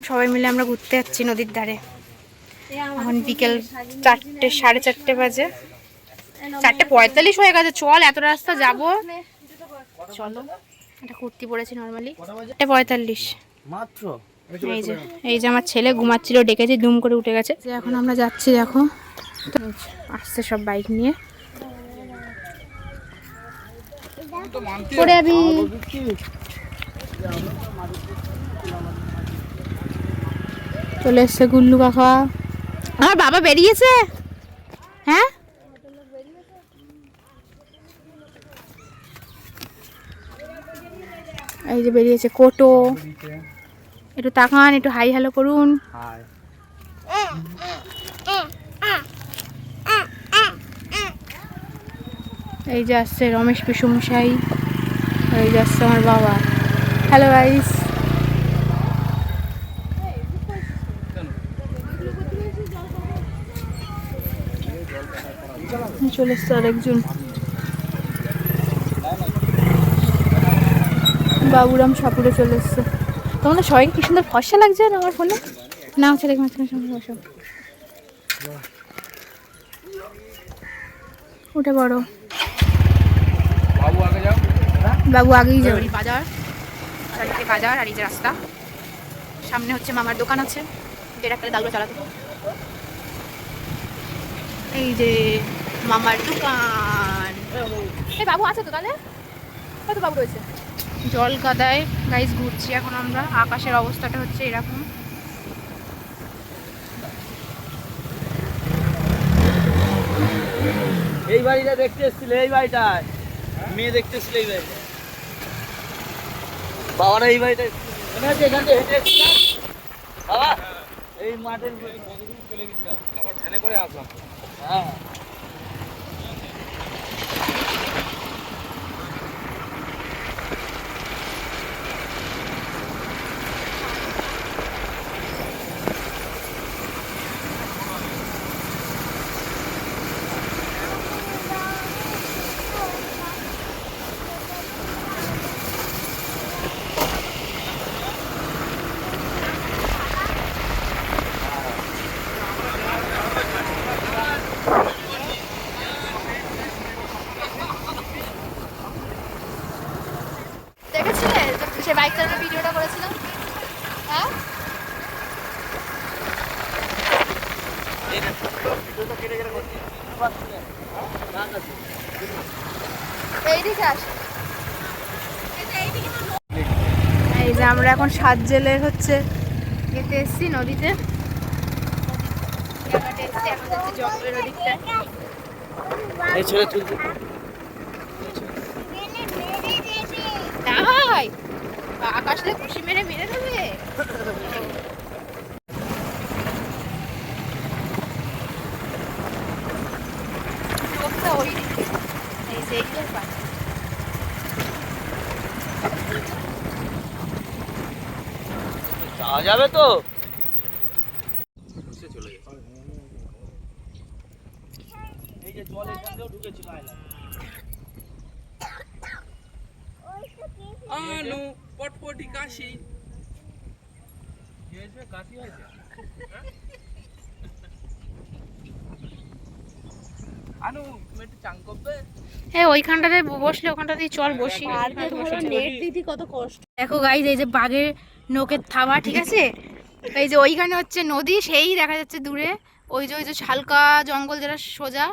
সবাই মিলে আমরা ঘুরতে যাচ্ছি নদীর ধারে। এখন বিকেল চারটে সাড়ে চারটে বাজে। চারটে পঁয়তাল্লিশ হয়ে গেছে চল এত রাস্তা যাব। চলো এটা কুর্তি পরেছি নর্মালি চারটে পঁয়তাল্লিশ। মাত্র? এই যে এই যে আমার ছেলে ঘুমাচ্ছিল ডেকেছি দুম করে উঠে গেছে। যে এখন আমরা যাচ্ছি দেখো। আসছে সব বাইক নিয়ে। পরে যাবি। চলে এসছে গুল্লু কাকা। আমার বাবা বেরিয়েছে। হ্যাঁ? এই যে বেরিয়েছে কোটো। একটু তাকান একটু হাই হ্যালো করুন। এই যে আসছে রমেশ পিসুমশাই। এই যে আসছে আমার বাবা। হ্যালো গাইস চলে এসছে আরেকজন। বাবুরাম সাপুরে চলে এসছে। তোমাদের সবাইকে কি সুন্দর ফর্সা লাগছে না আমার ফোনে? না ছেলে মাঝখানে সঙ্গে বসো। ওটা বড়। বাবু আগে যাও। বাবু আগেই যাবে। বাজার চারদিকে বাজার আর এই যে রাস্তা। সামনে হচ্ছে মামার দোকান আছে। যেটা খেলে ডালগুলো চালাতে। এই যে মামার দোকান। এই বাবু আছে তো তাহলে? কত বাবু রয়েছে? জল কাদায় গাইস ঘুরছি এখন আমরা। আকাশের অবস্থাটা হচ্ছে এরকম। এই বাড়িটা দেখতে এসেছিল এই বাড়িটায়। মেয়ে দেখতে এসেছিল এই বাড়িটা বাবারা এই বাড়িটা মনে আছে এখান থেকে হেঁটে এসেছিলাম বাবা এই মাঠের চলে গেছিলাম? আবার ভ্যানে করে আসলাম। হ্যাঁ দেখেছিলে যে সে বাইক চালানোর ভিডিওটা করেছিলাম হ্যাঁ এইদিকে আস এই যে আমরা এখন সাত জেলের হচ্ছে যেতে এসছি নদীতে। জঙ্গলের ওদিকটায়। আকাশে খুশি মেরে মেরে দেবে চোখটা ওই দিকে। এই যে এইটার পাশে। যাওয়া যাবে তো? এই যে জল এখান থেকেও ঢুকেছিল আনু পটপটি কাশি। কাশি হয়েছে? আনু তুমি একটু চাং করবে? হ্যাঁ ওইখানটাতে বসলে ওখানটাতেই চল বসি। নেট দিদি কত কষ্ট। দেখো গাইজ এই যে বাঘের নোকের থাবা ঠিক আছে? এই যে ওইখানে হচ্ছে নদী, সেই দেখা যাচ্ছে দূরে। ওই যে ওই যে হালকা জঙ্গল যেটা সোজা,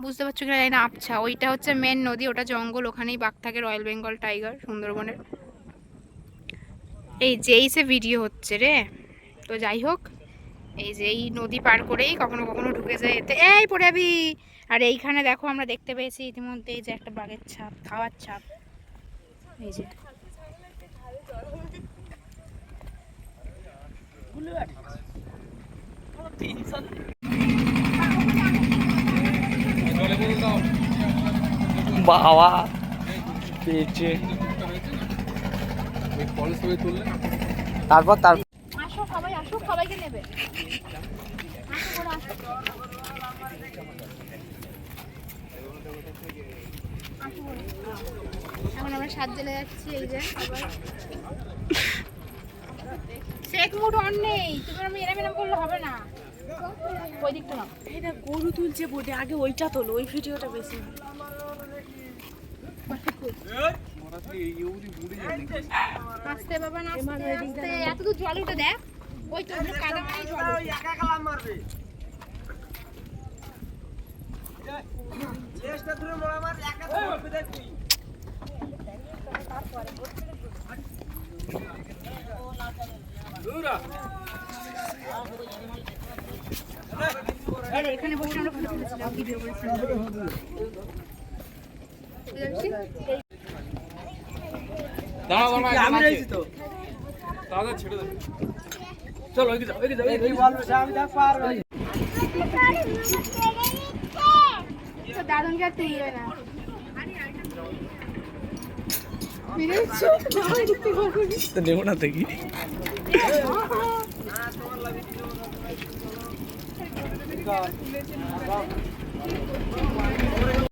বুঝতে পারছ কিনা জানি না, আবছা। ওইটা হচ্ছে মেন নদী, ওটা জঙ্গল, ওখানেই বাঘ থাকে রয়্যাল বেঙ্গল টাইগার সুন্দরবনের। এই যেই সে ভিডিও হচ্ছে রে। তো যাই হোক, এই যে, এই নদী পার করেই কখনো কখনো ঢুকে যায় এতে। এই পড়ে যাবি। আর এইখানে দেখো, আমরা দেখতে পেয়েছি ইতিমধ্যে এই যে একটা বাঘের ছাপ, খাওয়ার ছাপ। এই যে। বাবা, পেয়েছে। তারপর, তার আসো সবাই, আসো, সবাইকে নেবে। এখন আমরা সাত জেলে যাচ্ছি, এই যে। আবার সেট মুড অন নেই। তুমি আমি এরম এরম করলে হবে না। ওই দিকটা না এটা গরু তুলছে বোটে আগে ওইটা তোলো ওই ভিডিওটা বেশি। আস্তে বাবা না আস্তে আস্তে এত দূর জল উঠে দেখ। ওই তো কাদা জল এখানে বসে আমরা ফটো তুলেছিলাম ভিডিও করেছিলাম দাঁড়া দাঁড়া আমি রয়েছি তো? দাদা ছেড়ে দেবে চলো ওইদিকে যাও ওইদিকে যাও এই আমি তো তো নেব না দেখি। ফটো তুলে দাও ফটো তুলে দাও একটা ফটো- দেবো যাব ফটো তুলে দাও ওটার একটা ফটো তুলে দাও না তুমি আসো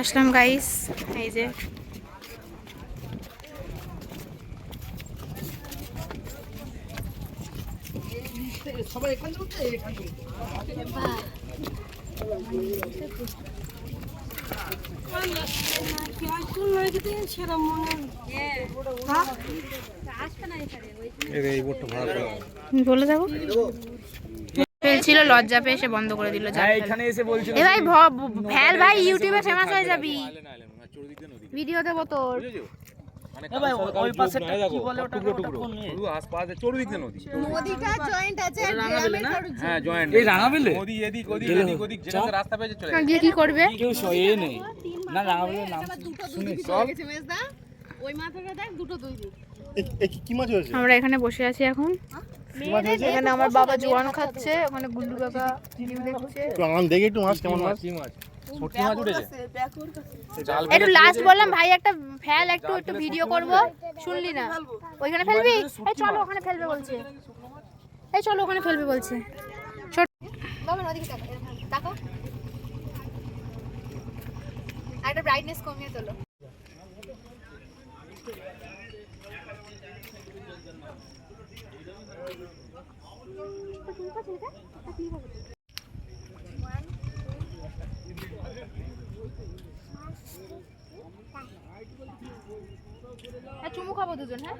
আসলাম গাইস এই যে। করে বলে যাব? ফেলছিল লজ্জা পেয়ে সে বন্ধ করে দিল হ্যাঁ এখানে এসে বলছিল এ ভাই ভ- ফেল ভাই ইউটিউবে ফেমাস হয়ে যাবি। ভিডিও দেবো তোর। মানে কি হ্যাঁ জয়েন্ট এই রাঙাবিলে? নদী এদিক ওদিক এদিক ওদিক যেখানে রাস্তা পেয়েছে চলে গেছে গিয়ে কি করবে? কেউ সয়ে নেই। না রাঙাবিলে নাম শুনে ওই মাথাটা দেখ দুটো দুই আমরা এখানে বসে আছি এখন। এখানে আমার বাবা জোয়ান খাচ্ছে ওখানে গুল্লু কাকা ভিডিও দেখছে। দেখি একটু মাছ কেমন মাছ? কি একটু লাস্ট বললাম ভাই একটা ফেল একটু একটু ভিডিও করব। শুনলি না? ওইখানে ফেলবি? এই চলো ওখানে ফেলবে বলছে। এই চলো ওখানে ফেলবে বলছে। ছোট বাবা ওদিকে তাকাও তাকাও আর একটা ব্রাইটনেস কমিয়ে তোলো। চুমু খাব দুজন হ্যাঁ।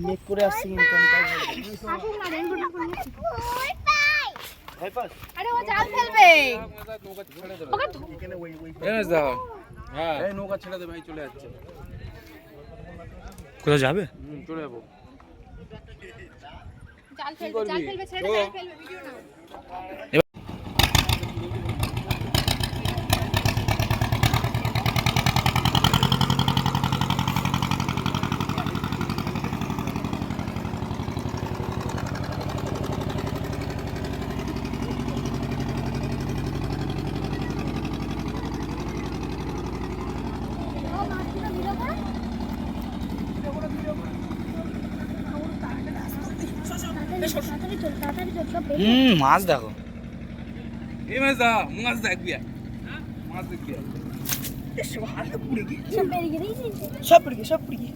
মেক করে আসছি কিন্তু আমি তাই? আরে ও জাল ফেলবে। দাও। হ্যাঁ। এই নৌকা ছেড়ে দেবে এই চলে যাচ্ছে। কোথাও যাবে? হুম চলে যাব। জাল ফেলবে জাল ফেলবে ছেড়ে জাল ফেলবে ভিডিও না হুম মাছ দেখো। দাও মাছ দেখ মাছ দেখ বিয়া সব পড়ে গিয়ে সব পড়ে গিয়ে।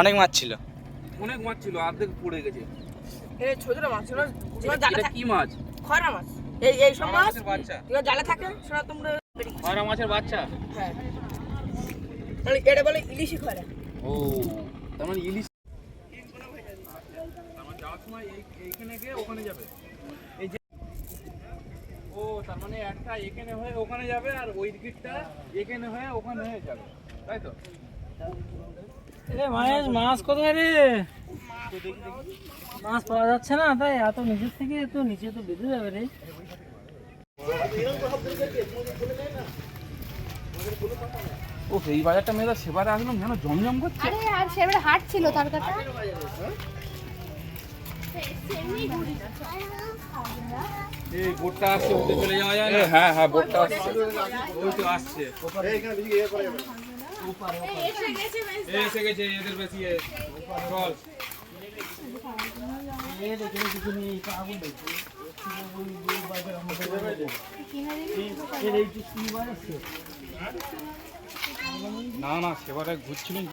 অনেক মাছ ছিল। অনেক মাছ ছিল অর্ধেক পুড়ে গেছে। এই ছোট মাছ কি মাছ? খরা মাছ। এই এই সব মাছ? বাচ্চা। জালে থাকে সেটা তোমরা খয়রা মাছের বাচ্চা? হ্যাঁ। মানে এটা বলে ইলিশি খরা ও তার মানে ইলিশ আমার যাওয়ার সময় এই- এইখানে গিয়ে ওখানে যাবে এই যে ও তার মানে একটা এখানে হয়ে ওখানে যাবে আর ওই দিকটা এখানে হয়ে ওখানে হয়ে যাবে। তাই তো? এ মাছ মাছ কোথায় রে? মাছ পাওয়া যাচ্ছে না তাই এত নিচের থেকে তো নিচে তো বেঁধে যাবে রে। ও এই বাজারটা মেয়েরা সেবারে আসলাম যেন জমজম করছে আরে আর সেবারে হাট ছিল তার কাছে এই বোটটা আসছে ওতে চলে যাওয়া যায় হ্যাঁ হ্যাঁ বোটটা আসছে ওই তো আসছে এসে গেছে এদের বেশি চল এ দেখে কিছু নেই আগুন দেখছি এর এই কি বার আছে না না, সেবারে ঘুরছিলাম।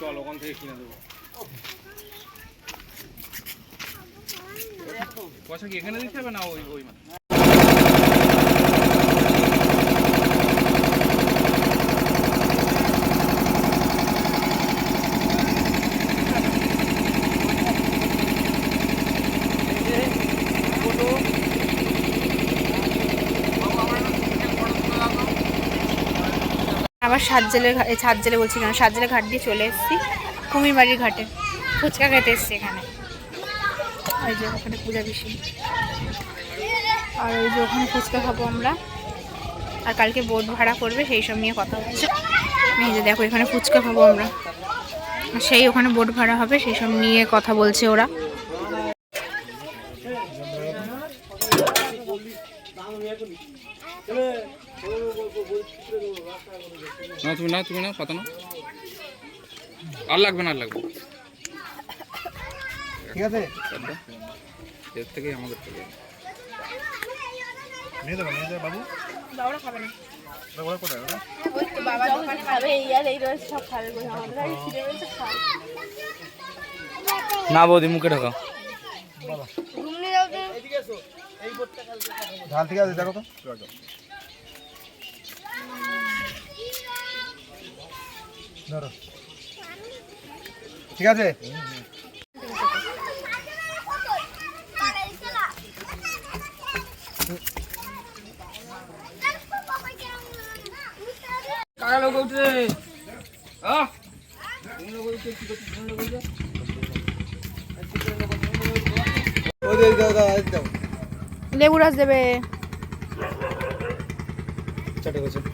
চল, ওখান থেকে কিনে দেবো। পয়সা কি এখানে দিতে হবে না ওই ওই মানে আবার সাত এই সাত জেলে বলছি কেন? সাত জেলে ঘাট দিয়ে চলে এসেছি, কুমিরবাড়ির ঘাটে। ফুচকা খেতে এসেছি এখানে। ওই যে ওখানে পূজা বেশি আর ওই যে ওখানে ফুচকা খাব আমরা। আর কালকে বোট ভাড়া করবে সেই সব নিয়ে কথা এই যে দেখো, এখানে ফুচকা খাব আমরা। সেই ওখানে বোট ভাড়া হবে, সেই সব নিয়ে কথা বলছে ওরা। না তুমি না তুমি না পাতা না। আর লাগবে না আর লাগবে ঠিক আছে? এর থেকে আমাদের থেকে। নিয়ে দেবো নিয়ে দেবো বাবু। ওরা খাবে না। ওরা কোথায় ওরা? বাবা দোকানে খাবে এই আর এই রোজ সব খাবে। আমরা এই খিদে পেয়েছে খাবে। না বৌদি মুখে ঢাকা। ঝাল ঠিক আছে দেখো তো। ধরো। ঠিক আছে? কারা লোক উঠে আহ লেবু রস দেবে। চারটে করছে।